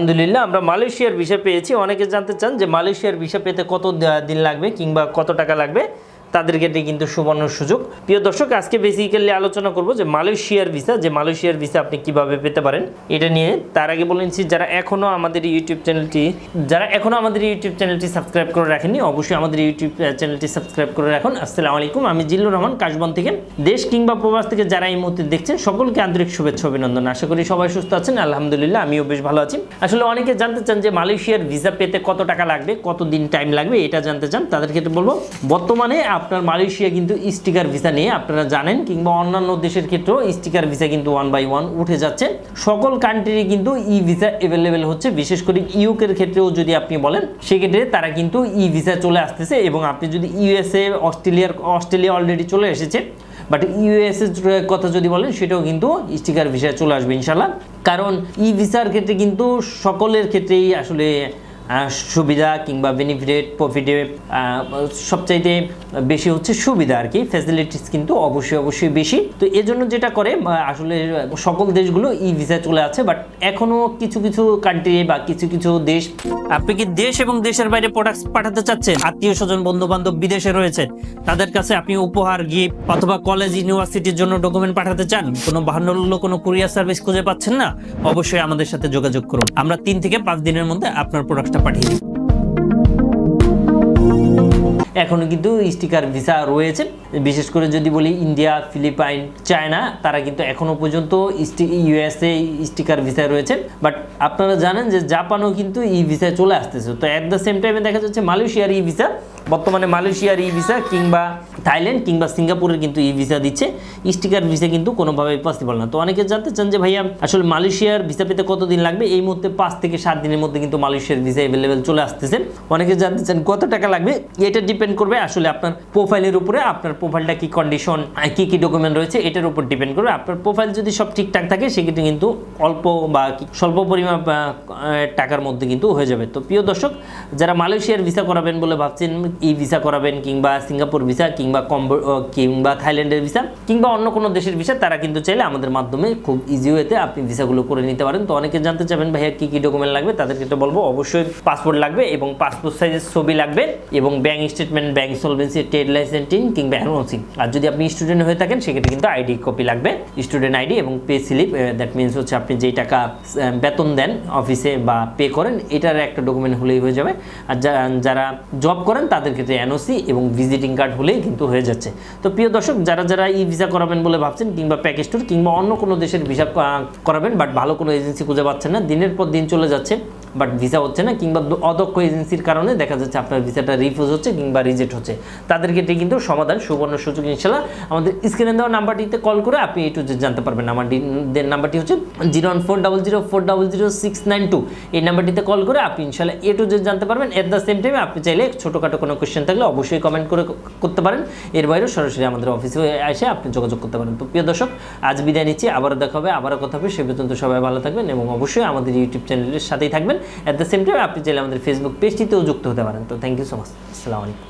আলহামদুলিল্লাহ, আমরা মালয়েশিয়ার ভিসা পেয়েছি। অনেকে জানতে চান যে মালয়েশিয়ার ভিসা পেতে কত দিন লাগবে কিংবা কত টাকা লাগবে? তাদের ক্ষেত্রে কিন্তু সুবর্ণ সুযোগ। প্রিয় দর্শক, আজকে বেসিক্যালি আলোচনা করব যে মালয়েশিয়ার ভিসা যে মালয়েশিয়ার ভিসা আপনি কীভাবে পেতে পারেন, এটা নিয়ে। তার আগে বলে নিচ্ছি, যারা এখনও আমাদের ইউটিউব চ্যানেলটি যারা এখনও আমাদের ইউটিউব চ্যানেলটি সাবস্ক্রাইব করে রাখেননি, অবশ্যই আমাদের ইউটিউব চ্যানেলটি সাবস্ক্রাইব করে রাখুন। আসসালামু আলাইকুম, আমি জিল্লুর রহমান, কাশবন থেকে। দেশ কিংবা প্রবাস থেকে যারা এই মুহূর্তে দেখছেন, সকলকে আন্তরিক শুভেচ্ছা, অভিনন্দন। আশা করি সবাই সুস্থ আছেন, আলহামদুলিল্লাহ, আমিও বেশ ভালো আছি। আসলে অনেকে জানতে চান যে মালয়েশিয়ার ভিসা পেতে কত টাকা লাগবে কত দিন টাইম লাগবে, এটা জানতে চান। তাদের ক্ষেত্রে বলব, বর্তমানে আপনার মালয়েশিয়া কিন্তু স্টিকার ভিসা নিয়ে আপনারা জানেন, কিংবা অন্যান্য দেশের ক্ষেত্রেও স্টিকার ভিসা কিন্তু ওয়ান বাই ওয়ান উঠে যাচ্ছে। সকল কান্ট্রি কিন্তু ই ভিসা অ্যাভেলেবেল হচ্ছে, বিশেষ করে ইউকের ক্ষেত্রেও যদি আপনি বলেন, সেক্ষেত্রে তারা কিন্তু ই ভিসা চলে আসতেছে এবং আপনি যদি ইউএসএ অস্ট্রেলিয়ার অস্ট্রেলিয়া অলরেডি চলে এসেছে বাট ইউএসএর কথা যদি বলেন, সেটাও কিন্তু স্টিকার ভিসায় চলে আসবে ইনশাল্লাহ কারণ ই ভিসার ক্ষেত্রে কিন্তু সকলের ক্ষেত্রেই আসলে সুবিধা কিংবা বেনিফিট প্রফিটে সবচাইতে বেশি হচ্ছে সুবিধা আর কি। ফ্যাসিলিটিস কিন্তু অবশ্যই অবশ্যই বেশি। তো এজন্য যেটা করে আসলে সকল দেশগুলো ই ভিসায় চলে আছে বাট এখনও কিছু কিছু কান্ট্রি বা কিছু কিছু দেশ আপনি কি দেশ এবং দেশের বাইরে প্রোডাক্ট পাঠাতে চাচ্ছেন? আত্মীয় স্বজন বন্ধু বান্ধব বিদেশে রয়েছে, তাদের কাছে আপনি উপহার গিফট অথবা কলেজ ইউনিভার্সিটির জন্য ডকুমেন্ট পাঠাতে চান? কোনো বাহান্ন কোনো কুরিয়ার সার্ভিস খুঁজে পাচ্ছেন না? অবশ্যই আমাদের সাথে যোগাযোগ করুন। আমরা তিন থেকে পাঁচ দিনের মধ্যে আপনার প্রোডাক্টটা ஆசைப்படுகிறேன் দিই এখনও কিন্তু স্টিকার ভিসা রয়েছে। বিশেষ করে যদি বলি ইন্ডিয়া, ফিলিপাইন, চায়না, তারা কিন্তু এখনও পর্যন্ত ইউএসএ স্টিকার ভিসা রয়েছে। বাট আপনারা জানেন যে জাপানও কিন্তু ই ভিসায় চলে আসতেছে। তো অ্যাট দ্য সেম টাইমে দেখা যাচ্ছে মালয়েশিয়ার ই ভিসা, বর্তমানে মালয়েশিয়ার ই ভিসা কিংবা থাইল্যান্ড কিংবা সিঙ্গাপুরের কিন্তু ই ভিসা দিচ্ছে। স্টিকার ভিসা কিন্তু কোনোভাবেই পসিবল না। তো অনেকে জানতে চান যে ভাইয়া, আসলে মালয়েশিয়ার ভিসা পেতে কতদিন লাগবে? এই মুহূর্তে পাঁচ থেকে সাত দিনের মধ্যে কিন্তু মালয়েশিয়ার ভিসা অ্যাভেলেবেল চলে আসতেছে। অনেকে জানতে চান কত টাকা লাগবে? এটা ডিপেন্ড করবে, আসলে আপনার প্রোফাইলের উপরে আপনার প্রোফাইলটা কি কন্ডিশন কি কি ডকুমেন্ট রয়েছে, এটার উপর ডিপেন্ড করবে। আপনার প্রোফাইল যদি সব ঠিকঠাক থাকে সেক্ষেত্রে কিন্তু অল্প বা স্বল্প পরিমাণ টাকার মধ্যে কিন্তু হয়ে যাবে। তো প্রিয় দর্শক, যারা মালয়েশিয়ার ভিসা করাবেন বলে ভাবছেন, ই ভিসা করাবেন কিংবা সিঙ্গাপুর ভিসা কিংবা কম্বো কিংবা থাইল্যান্ডের ভিসা কিংবা অন্য কোনো দেশের ভিসা তারা কিন্তু চাইলে আমাদের মাধ্যমে খুব ইজি ওয়েতে আপনি ভিসাগুলো করে নিতে পারেন। তো অনেকে জানতে চাবেন ভাইয়া, কী কী ডকুমেন্ট লাগবে? তাদেরকে তো বলব, অবশ্যই পাসপোর্ট লাগবে এবং পাসপোর্ট সাইজের ছবি লাগবে এবং bank statement bank solvency trade licensing কিংবা অ্যানোসিং আর যদি আপনি স্টুডেন্ট হয়ে থাকেন, সেক্ষেত্রে কিন্তু আইডি কপি লাগবে। স্টুডেন্ট আইডি এবং পে স্লিপ দ্যাট মিনস হচ্ছে আপনি যেই টাকা বেতন দেন অফিসে বা পে করেন, এটার একটা ডকুমেন্ট হলেই হয়ে যাবে। আর যারা জব করেন, তাদের ক্ষেত্রে এনওসি এবং ভিজিটিং কার্ড হলেই কিন্তু হয়ে যাচ্ছে। তো প্রিয় দর্শক, যারা যারা ই ভিসা করাবেন বলে ভাবছেন, কিংবা প্যাকেজ ট্যুর কিংবা অন্য কোনো দেশের ভিসা করাবেন বাট ভালো কোনো এজেন্সি খুঁজে পাচ্ছেন না, দিনের পর দিন চলে যাচ্ছে বাট ভিসা হচ্ছে না, কিংবা অদক্ষ এজেন্সির কারণে দেখা যাচ্ছে আপনার ভিসাটা রিফিউজ হচ্ছে, কিংবা রিজেক্ট হচ্ছে। তাদের ক্ষেত্রে কিন্তু সমাধান, সুবর্ণ সুযোগ ইনশাল্লাহ আমাদের স্ক্রিনে দেওয়া নাম্বারটিতে কল করে আপনি এই টু জেড জানতে পারবেন। আমার নাম্বারটি হচ্ছে zero one four double zero four double zero six nine two এই নাম্বারটিতে কল করে আপনি ইনশাল্লাহ এ টু জেড জানতে পারবেন। এট দ্য সেম টাইমে আপনি চাইলে ছোটোখাটো কোনো কোয়েশ্চেন থাকলে অবশ্যই কমেন্ট করে করতে পারেন। এর বাইরেও সরাসরি আমাদের অফিসে এসে আপনি যোগাযোগ করতে পারেন। তো প্রিয় দর্শক, আজ বিদায় নিচ্ছি। আবারও দেখা হবে, আবারও কথা হবে। সে পর্যন্ত সবাই ভালো থাকবেন এবং অবশ্যই আমাদের ইউটিউব চ্যানেলের সাথেই থাকবেন। অ্যাট দ্য সেম টাইম আপনি চাইলে আমাদের ফেসবুক পেজটিতেও যুক্ত হতে পারেন। তো থ্যাংক ইউ সো মাচ আসসালামু আলাইকুম।